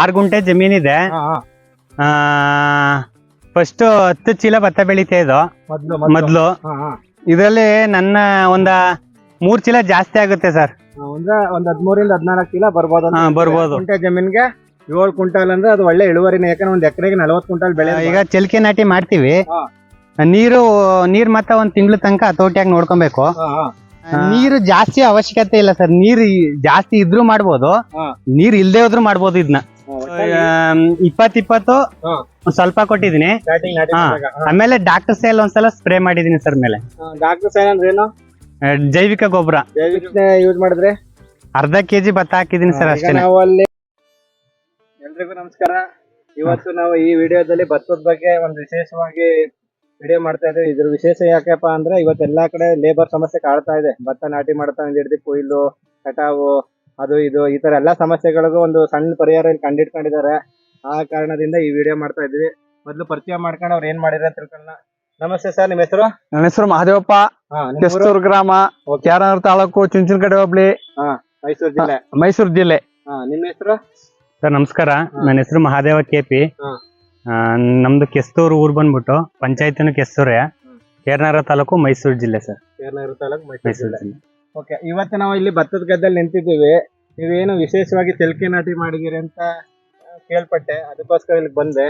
ಆರು ಗುಂಟೆ ಜಮೀನಿದೆ. ಫಸ್ಟ್ ಹತ್ತು ಚೀಲ ಭತ್ತ ಬೆಳೀತಾ ಇದು. ಮೊದ್ಲು. ಇದರಲ್ಲಿ ನನ್ನ ಒಂದ ಮೂರ್ ಚೀಲ ಜಾಸ್ತಿ ಆಗುತ್ತೆ ಸರ್. ಅಂದ್ರೆ ಒಂದ್ ಹದ್ಮೂರಿಂದ ಹದ್ನಾಲ್ಕು ಚೀಲ ಬರ್ಬೋದು ಬರ್ಬೋದು. ಕುಂಟೆ ಜಮೀನ್ಗೆ ಏಳು ಕ್ವಿಂಟಾಲ್ ಅಂದ್ರೆ ಅದು ಒಳ್ಳೆ ಇಳುವರಿನೇ ಯಾಕಂದ್ರೆ ಒಂದ್ ಎಕರೆಗೆ ನಲವತ್ತು ಕ್ವಿಂಟಾಲ್ ಬೆಳೆ ಈಗ ಚಲಕೆ ನಾಟಿ ಮಾಡ್ತೀವಿ. ನೀರು ನೀರ್ ಮತ್ತ ಒಂದ್ ತಿಂಗಳ ತನಕ ಹತೋಟಿಯಾಗಿ ನೋಡ್ಕೊಬೇಕು. ನೀರು ಜಾಸ್ತಿ ಅವಶ್ಯಕತೆ ಇಲ್ಲ ಸರ್. ನೀರ್ ಜಾಸ್ತಿ ಇದ್ರೂ ಮಾಡ್ಬೋದು. ನೀರ್ ಇಲ್ದೇ ಹೋದ್ರು ಮಾಡ್ಬೋದು ಇದನ್ನ ಇಪ್ಪತ್ ಇಪ್ಪತ್ತು. ಸ್ವಲ್ಪ ಕೊಟ್ಟಿದೀನಿ. ಆಮೇಲೆ ಡಾಕ್ಟರ್ ಸೇಲ್ ಒಂದ್ಸಲ ಸ್ಪ್ರೇ ಮಾಡಿದೀನಿ ಸರ್ ಮೇಲೆ. ಡಾಕ್ಟರ್ ಸೈನ್ ಅಂದ್ರೆ ಏನು? ಜೈವಿಕ ಗೊಬ್ಬರ. ಯೂಸ್ ಮಾಡಿದ್ರೆ? ಅರ್ಧ ಕೆಜಿ ಭತ್ತ ಹಾಕಿದೀನಿ ಸರ್ ಅಷ್ಟೇ ನಾವು ಅಲ್ಲಿ ಎಲ್ರಿಗೂ ನಮಸ್ಕಾರ. ಇವತ್ತು ನಾವು ಈ ವಿಡಿಯೋದಲ್ಲಿ ಭತ್ತದ ಬಗ್ಗೆ ಒಂದು ವಿಶೇಷವಾಗಿ ವಿಡಿಯೋ ಮಾಡ್ತಾ ಇದ್ದೀವಿ. ಇದ್ರ ವಿಶೇಷ ಯಾಕಪ್ಪ ಅಂದ್ರೆ ಇವತ್ತು ಎಲ್ಲಾ ಕಡೆ ಲೇಬರ್ ಸಮಸ್ಯೆ ಕಾಡ್ತಾ ಇದೆ. ಭತ್ತ ನಾಟಿ ಮಾಡ್ತಾ ಹಿಡಿದು ಕೊಯ್ಲು ಕಟಾವು ಅದು ಇದು ಈ ತರ ಎಲ್ಲಾ ಸಮಸ್ಯೆಗಳಿಗೂ ಒಂದು ಸಣ್ಣ ಪರಿಹಾರ ಇಲ್ಲಿ ಕಂಡಿಡ್ಕೊಂಡಿದ್ದಾರೆ. ಆ ಕಾರಣದಿಂದ ಈ ವಿಡಿಯೋ ಮಾಡ್ತಾ ಇದ್ವಿ. ಮೊದ್ಲು ಪರಿಚಯ ಮಾಡ್ಕೊಂಡು ಅವ್ರು ಏನ್ ಮಾಡಿದ್ರೆ ಅಂತ ತಿಳ್ಕೊಳ್ಳೋಣ. ನಮಸ್ತೆ ಸರ್ ನಿಮ್ಮ ಹೆಸರು? ನನ್ನ ಹೆಸರು ಮಹಾದೇವಪ್ಪ ಹಾ ನಿಮ್ಮ ಊರು? ಕೆಸ್ತೂರು ಗ್ರಾಮ. Okay. ಕ್ಯಾರನೂರು ತಾಲೂಕು ಚುಂಚನಕಡೆ ಹೋಬ್ಳಿ. ಮೈಸೂರು ಜಿಲ್ಲೆ. ಮೈಸೂರು ಜಿಲ್ಲೆ. ಹಾ ನಿಮ್ಮ ಹೆಸರು? ಸರ್ ನಮಸ್ಕಾರ. ನನ್ನ ಹೆಸರು ಮಹಾದೇವ ಕೆಪಿ ಹಾ. ನಮ್ದು ಕೆಸ್ತೂರು ಊರ್ ಬಂದ್ಬಿಟ್ಟು ಪಂಚಾಯತಿನ ಕೆಸ್ತೂರೇ. ಕೇರ್ನಾರ ತಾಲೂಕು ಮೈಸೂರು ಜಿಲ್ಲೆ ಸರ್. ಕೇರಳ ತಾಲೂಕು ಮೈಸೂರು ಜಿಲ್ಲೆ. ಓಕೆ ಇವತ್ತು ನಾವು ಇಲ್ಲಿ ಭತ್ತದ ಗದ್ದೆಯಲ್ಲಿ ನಿಂತಿದ್ದೀವಿ. ನೀವೇನು ವಿಶೇಷವಾಗಿ ತೆಲ್ಕೆ ನಾಟಿ ಮಾಡಿದೀರಿ ಅಂತ ಕೇಳ್ಪಟ್ಟೆ. ಅದಕ್ಕೋಸ್ಕರ ಇಲ್ಲಿ ಬಂದೆ.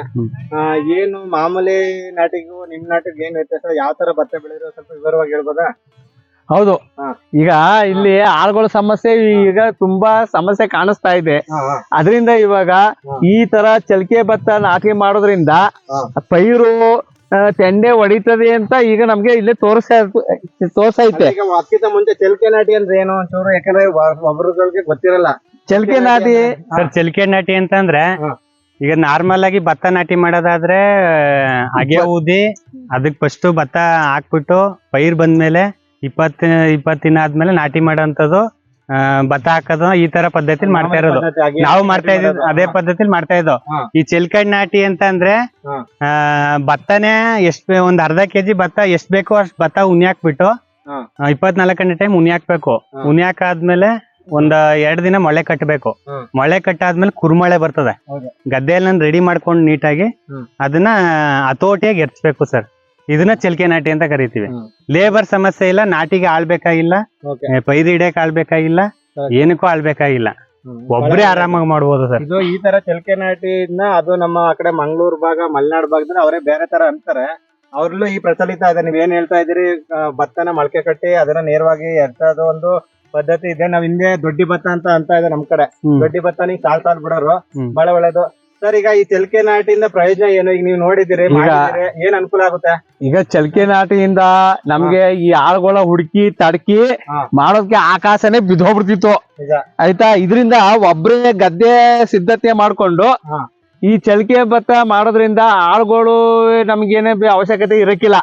ಆ, ಏನು ಮಾಮೂಲಿ ನಾಟಿಗೂ ನಿಮ್ ನಾಟಿಗೂ ಏನ್ ವ್ಯತ್ಯಾಸ? ಯಾವ ತರ ಭತ್ತ ಬೆಳೆದಿರೋ ಸ್ವಲ್ಪ ವಿವರವಾಗಿ ಹೇಳ್ಬೋದಾ? ಹೌದು. ಹಾ. ಈಗ ಇಲ್ಲಿ ಆಳ್ಗಳ ಸಮಸ್ಯೆ ಈಗ ತುಂಬಾ ಸಮಸ್ಯೆ ಕಾಣಿಸ್ತಾ ಇದೆ. ಅದರಿಂದ ಇವಾಗ ಈ ತರ ಚಲಕೆ ಭತ್ತ ನಾಟಿ ಮಾಡೋದ್ರಿಂದ ಪೈರು ತೆಂಡೆ ಹೊಡಿತದೆ ಅಂತ ಈಗ ನಮ್ಗೆ ಇಲ್ಲೇ ತೋರ್ಸ ತೋರ್ಸೈತೆ ಈಗ ಅದಕ್ಕಿಂತ ಮುಂಚೆ ಚಲಕೆ ನಾಟಿ ಅಂದ್ರೆ ಏನು ಒಂಚೂರು ಯಾಕಂದ್ರೆ ಒಬ್ಬರುಗಳಿಗೆ ಒಬ್ರುಗಳಿಗೆ ಗೊತ್ತಿರಲ್ಲ. ಚಲಕೆ ನಾಟಿ ಸರ್ ಚಲಿಕೆ ನಾಟಿ ಅಂತಂದ್ರೆ. ಈಗ ನಾರ್ಮಲ್ ಆಗಿ ಭತ್ತ ನಾಟಿ ಮಾಡೋದಾದ್ರೆ ಅಗೆ ಊದಿ ಅದಕ್ ಫಸ್ಟ್ ಭತ್ತ ಹಾಕ್ಬಿಟ್ಟು ಪೈರ್ ಬಂದ್ಮೇಲೆ ಇಪ್ಪತ್ತ ಇಪ್ಪತ್ತಿನ ಆದ್ಮೇಲೆ ನಾಟಿ ಮಾಡೋಂಥದ್ದು. ಭತ್ತ ಹಾಕೋದು ಈ ತರ ಪದ್ಧತಿ ಮಾಡ್ತಾ ಇರೋದು. ನಾವು ಮಾಡ್ತಾ ಇದ್ದೀವಿ ಅದೇ ಪದ್ಧತಿಲಿ ಮಾಡ್ತಾ ಇದ್ದೋ. ಈ ಚಿಲ್ಕಡ್ ನಾಟಿ ಅಂತ ಅಂದ್ರೆ ಭತ್ತನೇ ಎಷ್ಟ್ ಒಂದ್ ಅರ್ಧ ಕೆಜಿ ಭತ್ತ ಎಷ್ಟ್ ಬೇಕೋ ಅಷ್ಟ್ ಭತ್ತ ಉನಿ ಹಾಕ್ಬಿಟ್ಟು. ಇಪ್ಪತ್ನಾಲ್ಕು ಗಂಟೆ ಟೈಮ್ ಉನಿ ಹಾಕ್ಬೇಕು. ಉನಿ ಹಾಕಾದ್ಮೇಲೆ ಒಂದ್ ಎರಡ್ ದಿನ ಮೊಳೆ ಕಟ್ಟಬೇಕು. ಮೊಳೆ ಕಟ್ಟಾದ್ಮೇಲೆ ಕುರುಮಳೆ ಬರ್ತದೆ. ಗದ್ದೆಯಲ್ಲಿ ರೆಡಿ ಮಾಡ್ಕೊಂಡು ನೀಟಾಗಿ ಅದನ್ನ ಹತೋಟಿಯಾಗಿ ಎರ್ಚ್ಬೇಕು ಸರ್. ಇದನ್ನ ಚಲಿಕೆ ನಾಟಿ ಅಂತ ಕರಿತೀವಿ. ಲೇಬರ್ ಸಮಸ್ಯೆ ಇಲ್ಲ ನಾಟಿಗೆ ಆಳ್ಬೇಕಾಗಿಲ್ಲ ಪೈದು ಹಿಡಿಯಕ್ ಆಳ್ಬೇಕಾಗಿಲ್ಲ. ಏನಕ್ಕೂ ಆಳ್ಬೇಕಾಗಿಲ್ಲ. ಒಬ್ಬರೇ ಒಬ್ರೇ ಆರಾಮಾಗಿ ಮಾಡ್ಬೋದು ಸರ್. ಇದು ಈ ತರ ಚಲಿಕೆ ನಾಟಿನ ಅದು ನಮ್ಮ ಆ ಕಡೆ ಮಂಗಳೂರು ಭಾಗ ಮಲೆನಾಡು ಭಾಗದಲ್ಲಿ ಅವರೇ ಬೇರೆ ತರ ಅಂತಾರೆ. ಅವ್ರಲ್ಲೂ ಈ ಪ್ರಚಲಿತ ಇದೆ. ನೀವ್ ಏನ್ ಹೇಳ್ತಾ ಇದೀರಿ ಭತ್ತನ ಮೊಳಕೆ ಕಟ್ಟಿ ಅದನ್ನ ನೇರವಾಗಿ ಎರ್ತದ ಒಂದು ಪದ್ಧತಿ ಇದೆ. ನಾವ್ ಹಿಂದೆ ದೊಡ್ಡಿ ಭತ್ತ ಅಂತ ಅಂತ ಇದೆ ನಮ್ ಕಡೆ. ದೊಡ್ಡಿ ಭತ್ತ ನೀವು ಸಾಲ್ ಸಾಲ್ ಬಿಡೋರು. ಬಹಳ ಒಳ್ಳೇದು. ಸರ್ ಈಗ ಈ ಚಲಿಕೆ ನಾಟಿಯಿಂದ ಪ್ರಯೋಜನ ಏನು? ಈಗ ನೀವು ನೋಡಿದಿರಿ ಮಾಡಿದಿರಿ ಏನ್ ಅನುಕೂಲ ಆಗುತ್ತೆ? ಈಗ ಚಲಿಕೆ ನಾಟಿಯಿಂದ ನಮ್ಗೆ ಈ ಆಳುಗಳ ಹುಡುಕಿ ತಡಕಿ. ಮಾಡೋದಕ್ಕೆ ಆಕಾಶನೇ ಬಿದ್ದೋಗ್ಬಿಡ್ತಿತ್ತು. ಆಯ್ತಾ? ಇದರಿಂದ ಒಬ್ರೇ ಗದ್ದೆ ಸಿದ್ಧತೆ ಮಾಡ್ಕೊಂಡು ಈ ಚಲಿಕೆ ಭತ್ತ ಮಾಡೋದ್ರಿಂದ ಆಳುಗಳು ನಮ್ಗೇನೇ ಏನೇ ಅವಶ್ಯಕತೆ ಇರಕ್ಕಿಲ್ಲ.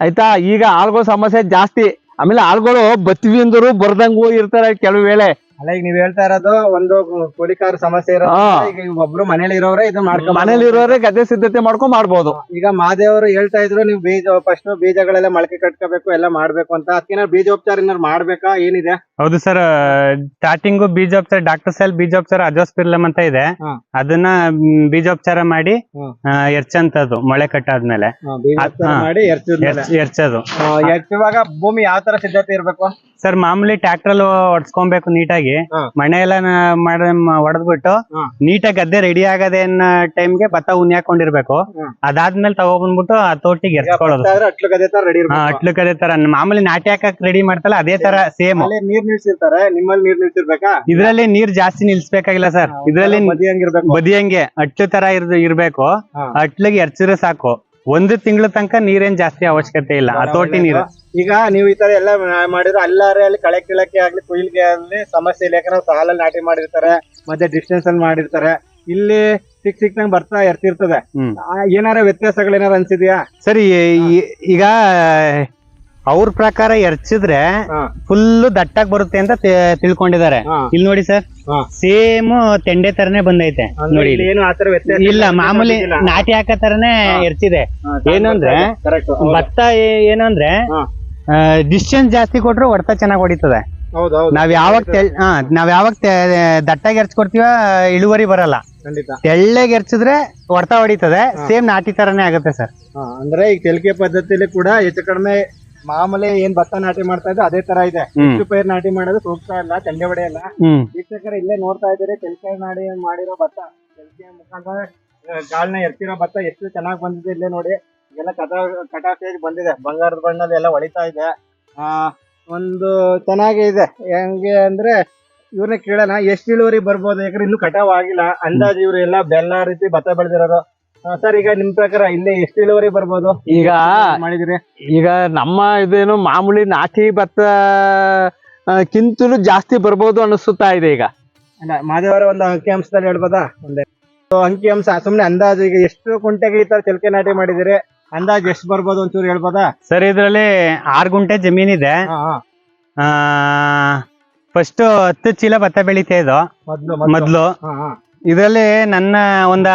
ಆಯ್ತಾ? ಈಗ ಆಳುಗಳ ಸಮಸ್ಯೆ ಜಾಸ್ತಿ. ಆಮೇಲೆ ಆಳುಗಳು ಬತ್ವಿ ಅಂದರು ಬರ್ದಂಗೂ ಇರ್ತಾರೆ ಕೆಲವು ವೇಳೆ. ಅಲ್ಲ ಈಗ ನೀವ್ ಹೇಳ್ತಾ ಇರೋದು ಒಂದು ಕೂಲಿಕಾರ ಸಮಸ್ಯೆ ಇರೋದು ಈಗ ಒಬ್ರು ಮನೇಲಿ ಇರೋರೇ ಇದು ಮಾಡ್ಕೊ ಮನೇಲಿ ಇರೋರೆ ಗದ್ದೆ ಸಿದ್ಧತೆ ಮಾಡ್ಕೊಂಡ್ ಮಾಡ್ಬೋದು. ಈಗ ಮಾದೇವರು ಹೇಳ್ತಾ ಇದ್ರು ನೀವು ಬೀಜ ಫಸ್ಟ್ ಬೀಜಗಳೆಲ್ಲ ಮೊಳಕೆ ಕಟ್ಕೋಬೇಕು ಎಲ್ಲ ಮಾಡ್ಬೇಕು ಅಂತ. ಅದಕ್ಕೆ ಬೀಜೋಪಚಾರ ಏನಾದ್ರು ಮಾಡ್ಬೇಕಾ? ಏನಿದೆ? ಹೌದು ಸರ್ ಸ್ಟಾರ್ಟಿಂಗು ಬೀಜೋಪಚಾರ ಡಾಕ್ಟರ್ ಸೆಲ್ ಬೀಜೋಪಚಾರ ಅಜೋಸ್ಪಿರ್ಲಮ್ ಅಂತ ಇದೆ. ಅದನ್ನ ಬೀಜೋಪಚಾರ ಮಾಡಿ ಎರ್ಚಂತದ್ದು ಮೊಳೆ ಕಟ್ಟಾದ್ಮೇಲೆ. ಎರ್ಚೋದು. ಭೂಮಿ ಯಾವ ತರ ಸಿದ್ಧತೆ ಇರ್ಬೇಕು? ಸರ್ ಮಾಮೂಲಿ ಟ್ರಾಕ್ಟರ್ ಹೊಡ್ಸ್ಕೊಬೇಕು ನೀಟಾಗಿ. ಮಣೆ ಮನೆ ಎಲ್ಲ ಮಾಡ ಹೊಡೆದ್ಬಿಟ್ಟು. ನೀಟಾಗಿ ಗದ್ದೆ ರೆಡಿ ಆಗದೆ ಅನ್ನೋ ಟೈಮ್ಗೆ ಭತ್ತ ಉನಿ ಹಾಕೊಂಡಿರ್ಬೇಕು. ಅದಾದ್ಮೇಲೆ ತಗೊಬಂದ್ಬಿಟ್ಟು ಆ ತೋಟಿಗೆ ಆದ್ರೆ ಅಟ್ಲು ಗದ್ದೆ ತರ ಮಾಮೂಲಿ ನಾಟಿ ಹಾಕಕ್ ರೆಡಿ ಮಾಡ್ತಲ್ಲ ಅದೇ ತರ ಸೇಮ್ ನೀರ್ ನಿಲ್ಸಿರ್ತಾರೆ. ನಿಮ್ಮಲ್ಲಿ ನೀರ್ ನಿಲ್ಸಿರ್ಬೇಕಾ? ಇದ್ರಲ್ಲಿ ನೀರ್ ಜಾಸ್ತಿ ನಿಲ್ಸ್ಬೇಕಾಗಿಲ್ಲ ಸರ್ ಇದ್ರಲ್ಲಿ ಬದಿ ಹಂಗಿರ್ಬೇಕು. ಬದಿಯಂಗೆ ಅಟ್ಲು ತರ ಇರ್ ಇರ್ಬೇಕು. ಅಟ್ಲಿಗೆ ಎರ್ಚಿದ್ರೆ ಸಾಕು. ಒಂದು ತಿಂಗಳ ತನಕ ನೀರೇನ್ ಜಾಸ್ತಿ ಅವಶ್ಯಕತೆ ಇಲ್ಲ. ಹತೋಟಿ ನೀರು. ಈಗ ನೀವು ಈ ತರ ಎಲ್ಲ ಮಾಡಿದ್ರೆ ಅಲ್ಲಾರೆ ಅಲ್ಲಿ ಕಳೆ ಕೀಳಕ್ಕೆ ಆಗ್ಲಿ ಕುಯ್ಲಿಗೆ ಆಗ್ಲಿ ಸಮಸ್ಯೆ ಇಲ್ಲ. ಯಾಕಂದ್ರೆ ಸಾಲಲ್ಲಿ ನಾಟಿ ಮಾಡಿರ್ತಾರೆ ಮತ್ತೆ ಡಿಸ್ಟೆನ್ಸ್ ಅಲ್ಲಿ ಮಾಡಿರ್ತಾರೆ. ಇಲ್ಲಿ ಸಿಕ್ ಸಿಕ್ ನಂಗೆ ಬರ್ತಾ ಇರ್ತಿರ್ತದೆ ಏನಾರ ವ್ಯತ್ಯಾಸಗಳು ಏನಾರ ಅನ್ಸಿದ್ಯಾ? ಸರಿ ಈಗ ಅವ್ರ ಪ್ರಕಾರ ಎರ್ಚಿದ್ರೆ ಫುಲ್ ದಟ್ಟಾಗಿ ಬರುತ್ತೆ ಅಂತ ತಿಳ್ಕೊಂಡಿದ್ದಾರೆ. ಇಲ್ಲಿ ನೋಡಿ ಸರ್ ಸೇಮ್ ತೆಂಡೆ ತರನೇ ಬಂದೈತೆ ನೋಡಿ ಇಲ್ಲಿ ಮಾಮೂಲಿ ನಾಟಿ ಹಾಕೋ ತರನೇ ಎರ್ಚಿದೆ. ಏನಂದ್ರೆ ಭತ್ತ ಏ- ಏನು ಅಂದ್ರೆ ಹಾ. ಡಿಸ್ಟೆನ್ಸ್ ಜಾಸ್ತಿ ಕೊಟ್ರು ಹೊಡೆತ ಚೆನ್ನಾಗಿ ಹೊಡಿತದೆ. ನಾವ್ ಯಾವಾಗ ನಾವ್ ಯಾವಾಗ ದಟ್ಟಾಗಿ ಎರ್ಚ್ಕೊಡ್ತೀವ ಇಳುವರಿ ಬರಲ್ಲ. ತೆಳ್ಳಗ್ ತೆಳ್ಳಗೆ ಎರ್ಚಿದ್ರೆ ಹೊಡ್ತಾ ಹೊಡಿತದೆ ಸೇಮ್ ನಾಟಿ ತರನೇ ಆಗುತ್ತೆ ಸರ್. ಅಂದ್ರೆ ಈಗ ತೆಲಿಕೆ ಪದ್ಧತಿಲಿ ಕೂಡ ಹೆಚ್ಚು ಕಡಿಮೆ ಮಾಮೂಲಿ ಏನ್ ಭತ್ತ ನಾಟಿ ಮಾಡ್ತಾ ಇದ್ದ ಅದೇ ತರ ಇದೆ. ಹೆಚ್ಚು ಪೈರ್ ನಾಟಿ ಮಾಡೋದು ಸೂಕ್ತ ಇಲ್ಲ ಚಂಡೆ ಹೊಡೆಯಲ್ಲ ವೀಕ್ಷಕರು ಇಲ್ಲೇ ನೋಡ್ತಾ ಇದ್ದೀರಿ ಕೆಲಸ ನಾಡಿ ಮಾಡಿರೋ ಭತ್ತ. ಕೆಲಸ ಮುಖಾಂತರ ಗಾಳಿನ ಎತ್ತಿರೋ ಎರ್ತಿರೋ ಭತ್ತ ಎಷ್ಟು ಚೆನ್ನಾಗಿ ಬಂದಿದೆ ಇಲ್ಲೇ ನೋಡಿ. ಎಲ್ಲ ಕಟಾ ಕಟಾ ಸ್ಟೇಜ್ ಬಂದಿದೆ. ಬಂಗಾರದ ಬಣ್ಣದ ಎಲ್ಲ ಹೊಳಿತಾ ಇದೆ. ಆ ಒಂದು ಚೆನ್ನಾಗಿ ಇದೆ. ಹೆಂಗೆ ಅಂದ್ರೆ ಇವ್ರನ್ನ ಕೇಳೋಣ ಎಷ್ಟು ಇಳುವರಿ ಬರ್ಬೋದು? ಯಾಕಂದ್ರೆ ಇನ್ನು ಕಟಾವ್ ಆಗಿಲ್ಲ. ಅಂದಾಜು ಇವ್ರು ಎಲ್ಲ ಬೆಲ್ಲ ರೀತಿ ಭತ್ತ ಬೆಳೆದಿರೋರು ಸರ್ ಈಗ ನಿಮ್ ಪ್ರಕಾರ ಇಲ್ಲಿ ಎಷ್ಟು ಇಳುವರಿ ಬರ್ಬೋದು? ಈಗ ಮಾಡಿದಿರಿ? ಈಗ ನಮ್ಮ ಇದೇನು ಮಾಮೂಲಿ ನಾಟಿ ಭತ್ತ ಕಿಂತಲೂ ಜಾಸ್ತಿ ಬರ್ಬೋದು ಅನಿಸುತ್ತಾ ಇದೆ ಈಗ. ಅಲ್ಲ ಮಾದೇವರ ಒಂದು ಅಂಕಿ ಅಂಶದಲ್ಲಿ ಹೇಳ್ಬೋದಾ? ಒಂದೇ. ಅಂಕಿ ಅಂಶ ಸುಮ್ನೆ ಅಂದಾಜು ಈಗ ಎಷ್ಟು ಕುಂಟೆಗೆ ಈ ತರ ಚಲಕೆ ನಾಟಿ ಮಾಡಿದಿರಿ? ಅಂದಾಜು ಎಷ್ಟು ಬರ್ಬೋದು ಒಂಚೂರು ಹೇಳ್ಬೋದಾ? ಸರ್ ಇದ್ರಲ್ಲಿ ಆರ್ ಗುಂಟೆ ಜಮೀನಿದೆ ಹಾ. ಆ ಫಸ್ಟ್ ಹತ್ತು ಚೀಲ ಭತ್ತ ಬೆಳಿತಾ ಇದು ಮೊದ್ಲು. ಇದ್ರಲ್ಲಿ ನನ್ನ ಒಂದ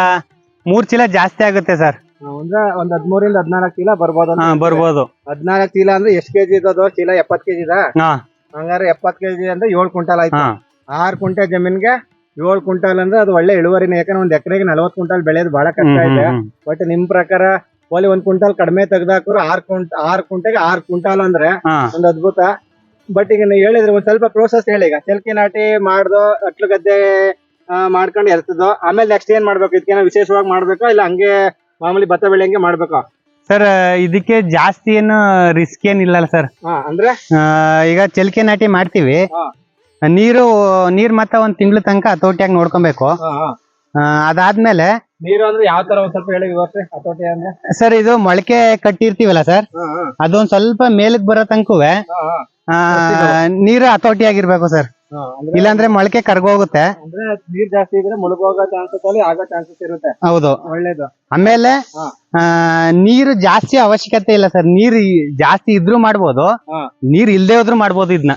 ಮೂರ್ ಚೀಲ ಜಾಸ್ತಿ ಆಗುತ್ತೆ ಸರ್. ಅಂದ್ರೆ ಒಂದ್ ಹದ್ಮೂರಿಂದ ಹದ್ನಾಲ್ಕು ಚೀಲ ಬರ್ಬೋದು ಹಾ ಬರ್ಬೋದು. ಹದ್ನಾಲ್ಕು ಚೀಲ ಅಂದ್ರೆ ಎಷ್ಟು ಕೆಜಿ ಇದ್ದದು ಚೀಲ ಎಪ್ಪತ್ ಕೆಜಿ ಇದ? ಹಾ. ಹಂಗಾರೆ ಎಪ್ಪತ್ ಕೆಜಿ ಅಂದ್ರೆ ಏಳ್ ಕ್ವಿಂಟಲ್ ಆಯ್ತು. ಹಾ. ಆರ್ ಕುಂಟೆ ಜಮೀನ್ಗೆ ಏಳ್ ಕ್ವಿಂಟಲ್ ಅಂದ್ರೆ ಅದು ಒಳ್ಳೆ ಇಳುವರಿನೇ ಯಾಕಂದ್ರೆ ಒಂದ್ ಎಕರೆಗೆ ನಲವತ್ ಕ್ವಿಂಟಲ್ ಬೆಳೆಯೋದು ಬಹಳ ಕಷ್ಟ ಇದೆ. ಬಟ್ ನಿಮ್ ಪ್ರಕಾರ ಓಲಿ ಒಂದ್ ಕ್ವಿಂಟಲ್ ಕಡಿಮೆ ತೆಗ್ದಾಕ್ರು ಆರ್ ಕುಂಟ ಆರ್ ಕುಂಟೆಗೆ ಆರ್ ಕ್ವಿಂಟಲ್ ಅಂದ್ರೆ ಹಾ. ಒಂದು ಅದ್ಭುತ. ಬಟ್ ಈಗ ನೀವು ಹೇಳಿದ್ರೆ ಒಂದ್ ಸ್ವಲ್ಪ ಪ್ರೋಸೆಸ್ ಹೇಳಿ ಈಗ. ಚಲ್ಕಿ ನಾಟಿ ಮಾಡ್ದು ಅಟ್ಲು ಗದ್ದೆ ಮಾಡ್ಕೊಂಡು ಎರ್ತದೋ ಆಮೇಲೆ ನೆಕ್ಸ್ಟ್ ಏನ್ ಮಾಡ್ಬೇಕು? ಇದಕ್ಕೆ ವಿಶೇಷವಾಗಿ ಮಾಡ್ಬೇಕಾ? ಇಲ್ಲ ಹಂಗೆ ಮಾಮೂಲಿ ಭತ್ತ ಬೆಳೆಯಂಗೆ ಮಾಡ್ಬೇಕಾ? ಸರ್ ಇದಕ್ಕೆ ಜಾಸ್ತಿ ಏನು ರಿಸ್ಕ್ ಏನಿಲ್ಲ ಸರ್. ಹಾ ಅಂದ್ರೆ? ಈಗ ಚಲಿಕೆ ನಾಟಿ ಮಾಡ್ತೀವಿ. ನೀರು ನೀರ್ ಮತ್ತ ಒಂದ್ ತಿಂಗಳ ತನಕ ಹತೋಟಿಯಾಗಿ ನೋಡ್ಕೊಬೇಕು. ಹಾ, ಹಾ. ಆ, ಅದಾದ್ಮೇಲೆ ನೀರು ಅಂದ್ರೆ ಯಾವ ತರ ಒಂದ್ ಸ್ವಲ್ಪ ಹೇಳಿ ವಿವರಿಸಿ ಹತೋಟಿ ಅಂದ್ರೆ? ಸರ್ ಇದು ಮೊಳಕೆ ಕಟ್ಟಿರ್ತೀವಲ್ಲ ಸರ್. ಅದೊಂದ್ ಸ್ವಲ್ಪ ಮೇಲಕ್ ಬರೋ ತನಕುವೆ. ಆ, ನೀರು ಹತೋಟಿ ಆಗಿರ್ಬೇಕು ಸರ್. ಇಲ್ಲಾಂದ್ರೆ ಮೊಳಕೆ ಕರ್ಗೋಗುತ್ತೆ ಅಂದ್ರೆ ನೀರ್ ಜಾಸ್ತಿ ಇದ್ರೆ ಮುಳುಗೋಗೋ ಚಾನ್ಸಸ್ ಅಲ್ಲಿ ಆಗೋ ಚಾನ್ಸಸ್ ಇರುತ್ತೆ. ಹೌದು. ಒಳ್ಳೇದು. ಆಮೇಲೆ ಆ, ನೀರು ಜಾಸ್ತಿ ಅವಶ್ಯಕತೆ ಇಲ್ಲ ಸರ್. ನೀರು ಜಾಸ್ತಿ ಇದ್ರೂ ಮಾಡ್ಬೋದು. ನೀರ್ ಇಲ್ದೇ ಹೋದ್ರು ಮಾಡ್ಬೋದು ಇದನ್ನ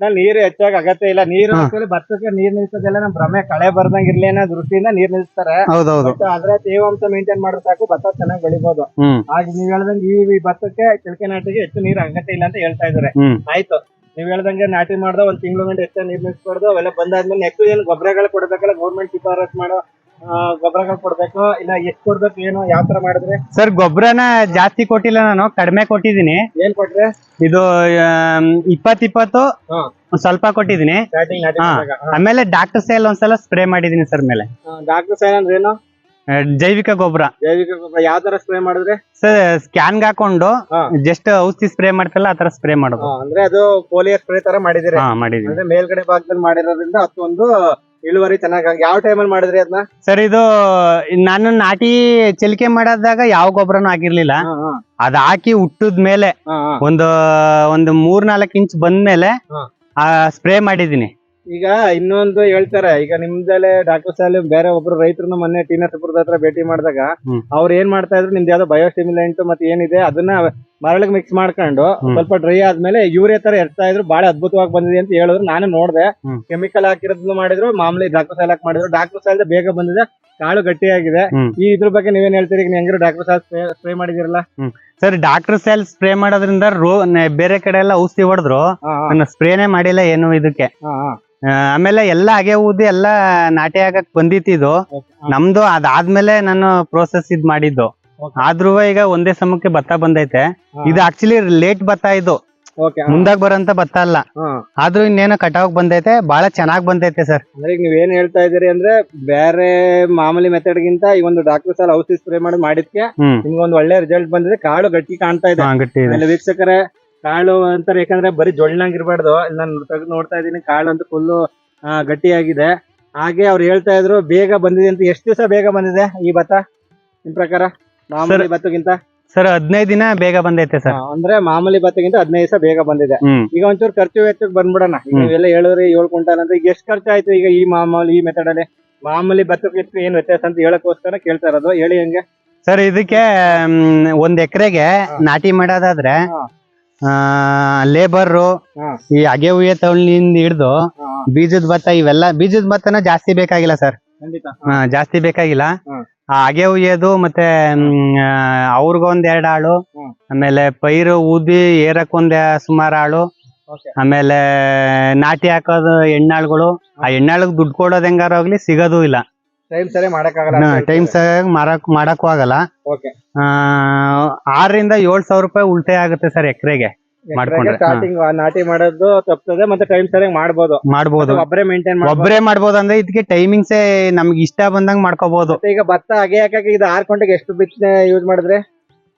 ಒಟ್ನಲ್ಲಿ ನೀರು ಹೆಚ್ಚಾಗಿ ಅಗತ್ಯ ಇಲ್ಲ. ನೀರು ಭತ್ತಕ್ಕೆ ನೀರ್ ನಿಲ್ಸೋದೆಲ್ಲ ನಮ್ ಭ್ರಮೆ ಕಳೆ ಬರ್ದಂಗ ಇರ್ಲಿ ಅನ್ನೋ ದೃಷ್ಟಿಯಿಂದ ನೀರ್ ನಿಲ್ಸ್ತಾರೆ. ಹೌದೌದು. ಬಟ್ ಅದ್ರ ತೇವಾಂಶ ಮೇಂಟೈನ್ ಮಾಡಿದ್ರೆ ಸಾಕು ಭತ್ತ ಚೆನ್ನಾಗಿ ಬೆಳಿಬೋದು. ಹ್ಮ್. ಹಾಗೆ ನೀವ್ ಹೇಳ್ದಂಗೆ ಈ ಈ ಭತ್ತಕ್ಕೆ ಚಿಳಕೆ ನಾಟಿಗೆ ಹೆಚ್ಚು ನೀರು ಅಗತ್ಯ ಇಲ್ಲ ಅಂತ ಹೇಳ್ತಾ ಇದಾರೆ. ಹ್ಮ್. ಆಯ್ತು. ನೀವ್ ಹೇಳ್ದಂಗೆ ನಾಟಿ ಮಾಡ್ದ ಒಂದ್ ತಿಂಗಳ ಗಂಟೆ ಹೆಚ್ಚು ನೀರ್ ನಿಲ್ಸ್ಬಾರ್ದು. ಅವೆಲ್ಲ ಬಂದಾದ್ಮೇಲೆ ನೆಕ್ಸ್ಟ್ ಏನ್ ಗೊಬ್ಬರಗಳು ಕೊಡ್ಬೇಕಲ್ಲ ಗೌರ್ಮೆಂಟ್ ಶಿಫಾರಸ್ ಮಾಡೋ ಗೊಬ್ಬರಗಳು ಕೊಡ್ಬೇಕು? ಇಲ್ಲ ಎಷ್ಟು ಕೊಡ್ಬೇಕು ಏನು ಯಾವ ತರ ಮಾಡಿದ್ರೆ? ಸರ್ ಗೊಬ್ಬರನ ಜಾಸ್ತಿ ಕೊಟ್ಟಿಲ್ಲ ನಾನು ಕಡಿಮೆ ಕೊಟ್ಟಿದ್ದೀನಿ. ಏನ್ ಕೊಟ್ರೆ? ಇದು ಇಪ್ಪತ್ ಇಪ್ಪತ್ತು ಸ್ವಲ್ಪ ಕೊಟ್ಟಿದ್ದೀನಿ. ಆಮೇಲೆ ಡಾಕ್ಟರ್ ಸೈಲ್ ಒಂದ್ಸಲ ಸ್ಪ್ರೇ ಮಾಡಿದೀನಿ ಸರ್ ಮೇಲೆ. ಡಾಕ್ಟರ್ ಸೈಲ್ ಅಂದ್ರೆ ಏನು? ಜೈವಿಕ ಗೊಬ್ಬರ. ಜೈವಿಕ ಗೊಬ್ಬರ ಯಾವ ತರ ಸ್ಪ್ರೇ ಮಾಡಿದ್ರೆ? ಸರ್ ಸ್ಕ್ಯಾನ್ ಹಾಕೊಂಡು ಜಸ್ಟ್ ಔಷಧಿ ಸ್ಪ್ರೇ ಮಾಡ್ತಲ್ಲ ಆತರ ಸ್ಪ್ರೇ ಮಾಡೋದು ಅಂದ್ರೆ ಅದು ಪೋಲಿಯೋ ಸ್ಪ್ರೇ ತರ ಮಾಡಿದಿರಿ ಮಾಡಿದೀನಿ ಅಂದ್ರೆ ಮೇಲ್ಗಡೆ ಭಾಗದಲ್ಲಿ ಮಾಡಿರೋದ್ರಿಂದ ಅಷ್ಟೊಂದು ಇಳುವರಿ ಚೆನ್ನಾಗಿ ಯಾವ ಟೈಮಲ್ಲಿ ಮಾಡಿದ್ರಿ ಅದನ್ನ ಸರ್ ಇದು ನಾನು ನಾಟಿ ಚಲಿಕೆ ಮಾಡಾದಾಗ ಯಾವ ಗೊಬ್ಬರನು ಆಗಿರ್ಲಿಲ್ಲ ಅದ್ ಹಾಕಿ ಹುಟ್ಟದ ಮೇಲೆ ಒಂದು ಒಂದು ಮೂರ್ ನಾಲ್ಕು ಇಂಚ್ ಬಂದ್ಮೇಲೆ ಸ್ಪ್ರೇ ಮಾಡಿದೀನಿ ಈಗ ಇನ್ನೊಂದು ಹೇಳ್ತಾರೆ ಈಗ ನಿಮ್ದಲ್ಲೇ ಡಾಕ್ಟರ್ ಸಾಲಿ ಬೇರೆ ಒಬ್ರು ರೈತರನ್ನ ಮೊನ್ನೆ ಟಿ ನರಸೀಪುರದ ಹತ್ರ ಭೇಟಿ ಮಾಡಿದಾಗ ಅವ್ರ ಅವ್ರು ಏನ್ ಮಾಡ್ತಾ ಇದ್ರು ನಿಮ್ದು ಯಾವ್ದೋ ಬಯೋಸ್ಟಿಮ್ಯುಲೆಂಟ್ ಮತ್ತೆ ಏನಿದೆ ಅದನ್ನ ಮರಳಿಗೆ ಮಿಕ್ಸ್ ಮಾಡ್ಕೊಂಡು ಸ್ವಲ್ಪ ಡ್ರೈ ಆದ್ಮೇಲೆ ಯೂರಿಯಾ ತರ ಎರ್ತಾ ಇದ್ರು ಬಹಳ ಅದ್ಭುತವಾಗಿ ಬಂದಿದೆ ಅಂತ ಹೇಳಿದ್ರು. ನಾನು ನೋಡ್ದೆ. ಕೆಮಿಕಲ್ ಹಾಕಿರೋದನ್ನು ಮಾಡಿದ್ರು ಮಾಮೂಲಿ ಡಾಕ್ಟರ್ ಸಾಲ್ ಹಾಕಿ ಮಾಡಿದ್ರು. ಡಾಕ್ಟರ್ ಸಾಲ್ ಬೇಗ ಬಂದಿದೆ. ಕಾಳು ಗಟ್ಟಿಯಾಗಿದೆ. ಈ ಇದ್ರ ಬಗ್ಗೆ ನೀವೇನ್ ಹೇಳ್ತೀರಿ? ಹೆಂಗಿರೋ ಡಾಕ್ಟರ್ ಸಾಲ್ ಸ್ಪ್ರೇ ಮಾಡಿದಿರಲ್ಲ? ಸರ್ ಡಾಕ್ಟರ್ ಸೆಲ್ ಸ್ಪ್ರೇ ಮಾಡೋದ್ರಿಂದ ರೋ ಬೇರೆ ಕಡೆ ಎಲ್ಲ ಔಷಧಿ ಹೊಡೆದ್ರು. ಸ್ಪ್ರೇನೇ ಮಾಡಿಲ್ಲ ಏನು ಇದಕ್ಕೆ. ಆಮೇಲೆ ಎಲ್ಲ ಹಾಗೆ ಊದಿ ಎಲ್ಲ ನಾಟಿ ಆಗಕ್ ಇದು. ನಮ್ದು ಅದಾದ್ಮೇಲೆ ನಾನು ಪ್ರೋಸೆಸ್ ಇದ್ ಮಾಡಿದ್ದು. ಆದ್ರೂ ಈಗ ಒಂದೇ ಸಮಕ್ಕೆ ಭತ್ತ ಬಂದೈತೆ. ಇದು ಆಕ್ಚುಲಿ ಲೇಟ್ ಭತ್ತ ಇದು. ಮುಂದಾಗ್ ಬರೋಂತ ಭತ್ತ ಅಲ್ಲ. ಆದ್ರೂ ಇನ್ನೇನೋ ಕಟಾವ್ ಬಂದೈತೆ. ಬಹಳ ಚೆನ್ನಾಗ್ ಬಂದೈತೆ ಸರ್ ಅಂದ್ರೆ ಈಗ ನೀವ್ ಏನ್ ಹೇಳ್ತಾ ಇದೀರಿ ಅಂದ್ರೆ ಬೇರೆ ಮಾಮೂಲಿ ಮೆಥಡ್ ಗಿಂತ ಈ ಒಂದು ಡಾಕ್ಟರ್ ಸಾಲ ಔಷಧಿ ಸ್ಪ್ರೇ ಮಾಡಿ ಮಾಡಿದ್ಕೆ ಹ್ಮ್. ನಿಮ್ಗೆ ಒಂದು ಒಳ್ಳೆ ರಿಸಲ್ಟ್ ಬಂದಿದೆ. ಕಾಳು ಗಟ್ಟಿ ಕಾಣ್ತಾ ಇದೆ. ವೀಕ್ಷಕರ ಕಾಳು ಅಂತಾರೆ ಯಾಕಂದ್ರೆ ಬರೀ ಇಲ್ಲಿ ನಾನು ತೆಗೆದು ನೋಡ್ತಾ ಇದೀನಿ ಕಾಳು ಅಂತ ಫುಲ್ಲು ಗಟ್ಟಿಯಾಗಿದೆ. ಹಾಗೆ ಅವ್ರು ಹೇಳ್ತಾ ಇದ್ರು ಬೇಗ ಬಂದಿದೆ ಅಂತ. ಎಷ್ಟು ದಿವಸ ಬೇಗ ಬಂದಿದೆ ಈ ಭತ್ತ? ನಿಮ್ ಪ್ರಕಾರ? ಮಾಮೂಲಿ ಭತ್ತಕ್ಕಿಂತ? ಸರ್ ಹದಿನೈದು ದಿನ ಬೇಗ ಬಂದೈತೆ ಸರ್. ಅಂದ್ರೆ ಮಾಮೂಲಿ ಭತ್ತಕ್ಕಿಂತ ಹದಿನೈದು ದಿವಸ ಬೇಗ ಬಂದಿದೆ. ಈಗ ಒಂಚೂರು ಖರ್ಚು ವೆಚ್ಚಕ್ಕೆ ಬಂದ್ಬಿಡೋಣ. ನೀವೆಲ್ಲ ಹೇಳೋರಿ ಏಳು ಕ್ವಿಂಟಲ್ ಅಂದ್ರೆ ಈಗ ಎಷ್ಟು ಖರ್ಚು ಆಯ್ತು ಈಗ ಈ ಮಾಮೂಲಿ ಈ ಮೆಥಡ್ ಅಲ್ಲಿ? ಮಾಮೂಲಿ ಭತ್ತಕ್ಕೆ ಏನ್ ವ್ಯತ್ಯಾಸ ಅಂತ ಹೇಳಕ್ಕೋಸ್ಕರ ಕೇಳ್ತಾ ಇರೋದು. ಹೇಳಿ ಹಂಗೆ. ಸರ್ ಇದಕ್ಕೆ ಒಂದ್ ಎಕರೆಗೆ ನಾಟಿ ಮಾಡೋದಾದ್ರೆ. ಲೇಬರ್ ಈ ಅಗೆ ಉಯ್ಯ ತವಳಿನಿಂದ ಹಿಡ್ದು ಬೀಜದ ಭತ್ತ ಇವೆಲ್ಲ ಬೀಜದ ಭತ್ತನ ಜಾಸ್ತಿ ಬೇಕಾಗಿಲ್ಲ ಸರ್. ಖಂಡಿತ. ಜಾಸ್ತಿ ಬೇಕಾಗಿಲ್ಲ. ಅಗೆ ಉಯ್ಯೋದು ಮತ್ತೆ ಅವ್ರಿಗೊಂದ್ ಎರಡ್ ಆಳು. ಆಮೇಲೆ ಪೈರು ಊದಿ ಏರಕ್ ಒಂದ್ ಸುಮಾರು ಆಳು ಆಮೇಲೆ ನಾಟಿ ಹಾಕೋದು ಎಣ್ಣಾಳುಗಳು. ಆ ಎಣ್ಣಾಳಿಗೆ ದುಡ್ಡು ಕೊಡೋದ್ ಹೆಂಗಾರ ಹೋಗ್ಲಿ ಸಿಗೋದು ಇಲ್ಲ. ಟೈಮ್ ಸರಿ ಮಾಡಕ್ಕಾಗಲ್ಲ ಟೈಮ್ ಸರಿಯಾಗಿ ಮಾರಕ್ ಮಾಡಕ್ಕೂ ಆಗಲ್ಲ. ಆರರಿಂದ ಏಳ್ ಸಾವಿರ ರೂಪಾಯಿ ಉಳಿತಾಯ ಆಗುತ್ತೆ ಸರ್ ಎಕರೆಗೆ. ಮಾಡ್ಕೊಂಡ್ರೆ, ಸ್ಟಾರ್ಟಿಂಗ್ ನಾಟಿ ಮಾಡೋದು ತಪ್ತದೆ ಮತ್ತೆ ಟೈಮ್ ಸರಿಯಾಗಿ ಮಾಡ್ಬೋದು. ಮಾಡ್ಬೋದು. ಒಬ್ಬರೇ ಮೇಂಟೈನ್ ಒಬ್ಬರೇ ಮಾಡ್ಬೋದು. ಅಂದ್ರೆ ಇದಕ್ಕೆ ಟೈಮಿಂಗ್ಸ್ ನಮ್ಗೆ ಇಷ್ಟ ಬಂದಂಗ್ ಮಾಡ್ಕೋಬಹುದು ಈಗ ಭತ್ತ ಅಗೆ ಹಾಕಕ್ಕೆ ಇದು ಆರ್ ಗಂಟೆಗೆ ಎಷ್ಟು ಬಿತ್ತನೆ ಯೂಸ್ ಮಾಡಿದ್ರೆ?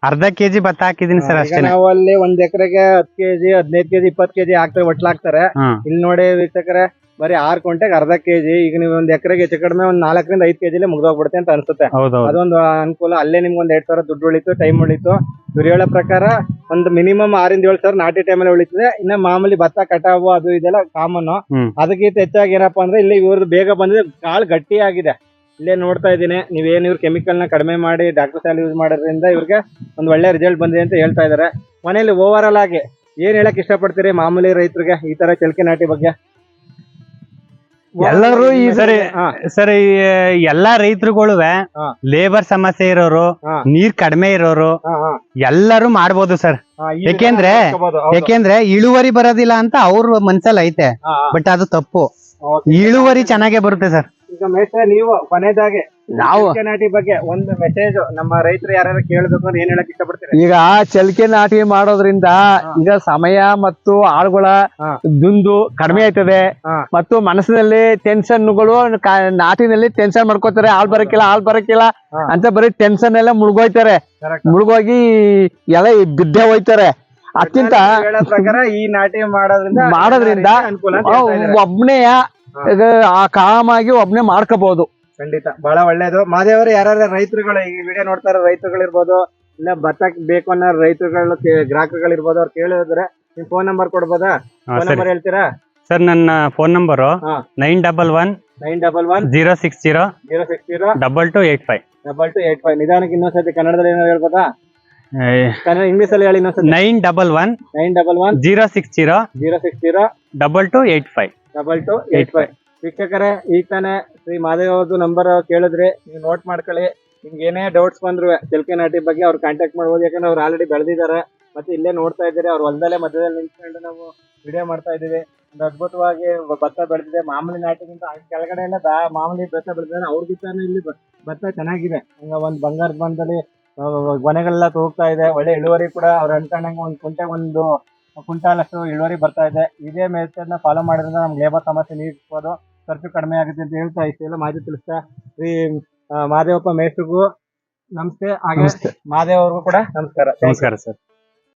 ಅರ್ಧ ಕೆಜಿ ಭತ್ತ ಹಾಕಿದೀನಿ ಸರ್ ಅಷ್ಟೇ ನಾವು ಅಲ್ಲಿ ಒಂದ್ ಎಕರೆಗೆ ಹತ್ತು ಕೆಜಿ ಹದಿನೈದು ಕೆಜಿ ಇಪ್ಪತ್ತು ಕೆಜಿ ಹಾಕ್ತಾರೆ ಒಟ್ಲಾಕ್ತಾರೆ ಹ್ಮ್ ಇಲ್ಲಿ ನೋಡಿ ವೀಕ್ಷಕರೇ ಬರೀ ಆರ್ ಗಂಟೆಗೆ ಅರ್ಧ ಕೆಜಿ ಈಗ ನೀವು ಒಂದ್ ಎಕರೆಗೆ ಹೆಚ್ಚು ಕಡಿಮೆ ಒಂದ್ ನಾಲ್ಕರಿಂದ ಐದ್ ಕೆಜಿಲೇ ಮುಗ್ದೋಗ್ಬಿಡುತ್ತೆ ಅಂತ ಅನ್ಸುತ್ತೆ. ಹೌದೌದು. ಅದೊಂದು ಅನುಕೂಲ. ಅಲ್ಲೇ ನಿಮ್ಗೆ ಒಂದ್ ಎರಡ್ ಸಾವಿರ ದುಡ್ಡು ಉಳಿತು ಟೈಮ್ ಉಳಿತು. ಇವ್ರು ಹೇಳೋ ಪ್ರಕಾರ ಒಂದು ಮಿನಿಮಮ್ ಆರಿಂದ ಏಳು ಸಾವಿರ ನಾಟಿ ಟೈಮಲ್ಲಿ ಉಳಿತದೆ. ಇನ್ನ ಮಾಮೂಲಿ ಭತ್ತ ಕಟಾವು ಅದು ಇದೆಲ್ಲ ಕಾಮನ್ ಹ್ಮ್. ಅದಕ್ಕಿಂತ ಹೆಚ್ಚಾಗಿ ಏನಪ್ಪಾ ಅಂದ್ರೆ ಇಲ್ಲಿ ಇವ್ರದ್ದು ಬೇಗ ಬಂದಿದೆ. ಕಾಳು ಗಟ್ಟಿ ಆಗಿದೆ. ಇಲ್ಲೇ ನೋಡ್ತಾ ಇದ್ದೀನಿ. ನೀವೇನು ಇವ್ರು ಕೆಮಿಕಲ್ನ ಕಡಿಮೆ ಮಾಡಿ ಡಾಕ್ಟರ್ ಸಾಲ್ ಯೂಸ್ ಮಾಡೋದ್ರಿಂದ ಇವ್ರಿಗೆ ಒಂದು ಒಳ್ಳೆ ರಿಸಲ್ಟ್ ಬಂದಿದೆ ಅಂತ ಹೇಳ್ತಾ ಇದಾರೆ. ಮನೇಲಿ ಓವರ್ ಆಲ್ ಆಗಿ ಏನ್ ಹೇಳಕ್ ಇಷ್ಟಪಡ್ತೀರಿ ಮಾಮೂಲಿ ರೈತರಿಗೆ ಈ ತರ ಚಳಕೆ ನಾಟಿ ಬಗ್ಗೆ? ಎಲ್ಲರೂ ಈ ಸರಿ ಸರ್ ಎಲ್ಲಾ ರೈತರುಗಳುವೆ. ಲೇಬರ್ ಸಮಸ್ಯೆ ಇರೋರು. ನೀರ್ ಕಡಿಮೆ ಇರೋರು. ಎಲ್ಲರೂ ಮಾಡ್ಬೋದು ಸರ್ ಯಾಕೆಂದ್ರೆ- ಯಾಕೆಂದ್ರೆ ಇಳುವರಿ ಬರೋದಿಲ್ಲ ಅಂತ ಅವ್ರ ಮನ್ಸಲ್ಲಿ ಐತೆ. ಬಟ್ ಅದು ತಪ್ಪು ಇಳುವರಿ ಚೆನ್ನಾಗೆ ಬರುತ್ತೆ ಸರ್ ಈಗ ಮೇಷ್ಟ್ರೆ ನೀವು ಕೊನೆದಾಗೆ ನಾವು ನಾಟಿ ಬಗ್ಗೆ ಒಂದು ಮೆಸೇಜ್ ನಮ್ಮ ರೈತರು ಯಾರು ಕೇಳಬೇಕು ಅಂದ್ರೆ ಏನ್ ಹೇಳಕ್ ಇಷ್ಟಪಡ್ತೀರಿ? ಈಗ ಚಲಿಕೆ ನಾಟಿ ಮಾಡೋದ್ರಿಂದ ಈಗ ಸಮಯ ಮತ್ತು ಆಳುಗಳ ದುಂದು ಕಡಿಮೆ ಆಯ್ತದೆ. ಮತ್ತು ಮನಸ್ಸಿನಲ್ಲಿ ಟೆನ್ಷನ್ಗಳು ನಾಟಿನಲ್ಲಿ ಟೆನ್ಷನ್ ಮಾಡ್ಕೋತಾರೆ. ಹಾಲ್ ಬರಕಿಲ್ಲ ಹಾಲ್ ಬರಕ್ಕಿಲ್ಲ ಹಾ. ಅಂತ ಬರೀ ಟೆನ್ಷನ್ ಎಲ್ಲ ಮುಳುಗೋಯ್ತಾರೆ. ಮುಳುಗೋಗಿ ಎಲ್ಲ ಬಿದ್ದೆ ಹೋಯ್ತಾರೆ. ಅತ್ಯಂತ ಈ ನಾಟಿ ಮಾಡೋದ್ರಿಂದ ಮಾಡೋದ್ರಿಂದ ಎಲ್ಲಾ ಒಬ್ನೇ ಆ ಕಾಮಾಗಿ ಒಬ್ನೇ ಮಾಡ್ಕೋಬಹುದು ಖಂಡಿತ. ಬಹಳ ಒಳ್ಳೇದು. ಮಾದೇವರು ಯಾರ್ಯಾರ ರೈತರುಗಳು ಈ ವಿಡಿಯೋ ನೋಡ್ತಾರ ರೈತರುಗಳಿರ್ಬೋದು ಇಲ್ಲ ಭತ್ತ ಬೇಕು ಅನ್ನೋ ರೈತರುಗಳು ಗ್ರಾಹಕರುಗಳಿರ್ಬೋದು ಅವ್ರು ಕೇಳಿದ್ರೆ ನಿಮ್ ಫೋನ್ ನಂಬರ್ ಕೊಡ್ಬೋದಾ? ಹಾ, ಫೋನ್ ಸರಿ. ನಂಬರ್ ಹೇಳ್ತೀರಾ? ಸರ್ ನನ್ನ ಫೋನ್ ನಂಬರ್ ಹಾ. Nine double one nine double one zero six zero zero six zero double two eight five. Double two eight five. ನಿಧಾನಕ್ಕೆ ಇನ್ನೊಂದ್ಸತಿ ಕನ್ನಡದಲ್ಲಿ ಏನಾದ್ರು ಹೇಳ್ಬೋದಾ? ಕನ್ನಡ ಇಂಗ್ಲಿಷ್ ಅಲ್ಲಿ ಹೇಳಿ ಇನ್ನೊಂದ್ಸತಿ. Nine double one nine double one zero six zero zero six zero double two eight five. Double two eight five ವೀಕ್ಷಕರೇ ಈಗ ತಾನೇ ಶ್ರೀ ಮಾದೇವ್ ಅವ್ರದ್ದು ನಂಬರ್ ಕೇಳಿದ್ರೆ ನೀವು ನೋಟ್ ಮಾಡ್ಕೊಳ್ಳಿ. ನಿಮ್ಗೆ ಏನೇ ಡೌಟ್ಸ್ ಬಂದ್ರು ನಾಟಿ ಬಗ್ಗೆ ಅವ್ರು ಕಾಂಟ್ಯಾಕ್ಟ್ ಮಾಡ್ಬೋದು. ಯಾಕಂದ್ರೆ ಅವ್ರು ಆಲ್ರೆಡಿ ಬೆಳೆದಿದ್ದಾರೆ. ಮತ್ತೆ ಇಲ್ಲೇ ನೋಡ್ತಾ ಇದ್ದೀರಿ. ಅವ್ರು ಹೊಲದಲ್ಲೇ ಮಧ್ಯದಲ್ಲಿ ನಿಂತ್ಕೊಂಡು ನಾವು ವಿಡಿಯೋ ಮಾಡ್ತಾ ಇದ್ದೀವಿ. ಒಂದು ಅದ್ಭುತವಾಗಿ ಭತ್ತ ಬೆಳೆದಿದೆ. ಮಾಮೂಲಿ ನಾಟಿಗಿಂತ ಕೆಳಗಡೆ ಎಲ್ಲ ಮಾಮೂಲಿ ಭತ್ತ ಬೆಳೆದಿದ್ದಾರೆ ಅವ್ರಿಗಿಂತ ಇಲ್ಲಿ ಭತ್ತ ಚೆನ್ನಾಗಿದೆ. ಹಂಗ ಒಂದು ಬಂಗಾರದ ಬಂದಲ್ಲಿ ಮನೆಗಳೆಲ್ಲ ತೂಗ್ತಾ ಇದೆ. ಒಳ್ಳೆ ಇಳುವರಿ ಕೂಡ ಅವ್ರು ಅನ್ಕೊಂಡಂಗೆ ಒಂದು ಕುಂಟೆ ಒಂದು ಕುಂಟಾಲ್ ಅಷ್ಟು ಇಳುವರಿ ಬರ್ತಾ ಇದೆ. ಇದೇ ಮೆಥಡ್ನ ಫಾಲೋ ಮಾಡೋದ್ರಿಂದ ನಮ್ಗೆ ಲೇಬರ್ ಸಮಸ್ಯೆ ನೀಗಿಸ್ಬೋದು ಖರ್ಚು ಕಡಿಮೆ ಆಗುತ್ತೆ ಅಂತ ಹೇಳ್ತಾ ಇಷ್ಟೆಲ್ಲ ಮಾಹಿತಿ ತಿಳಿಸ್ತಾ ಶ್ರೀ ಮಹಾದೇವಪ್ಪ ಮೇಸ್ಟ್ರಿಗೂ ಮೇಷ್ಟ್ರಿಗೂ ನಮಸ್ತೆ. ಹಾಗೆ ಮಹಾದೇವ್ ಅವ್ರಿಗೂ ಕೂಡ ನಮಸ್ಕಾರ. ನಮಸ್ಕಾರ ಸರ್.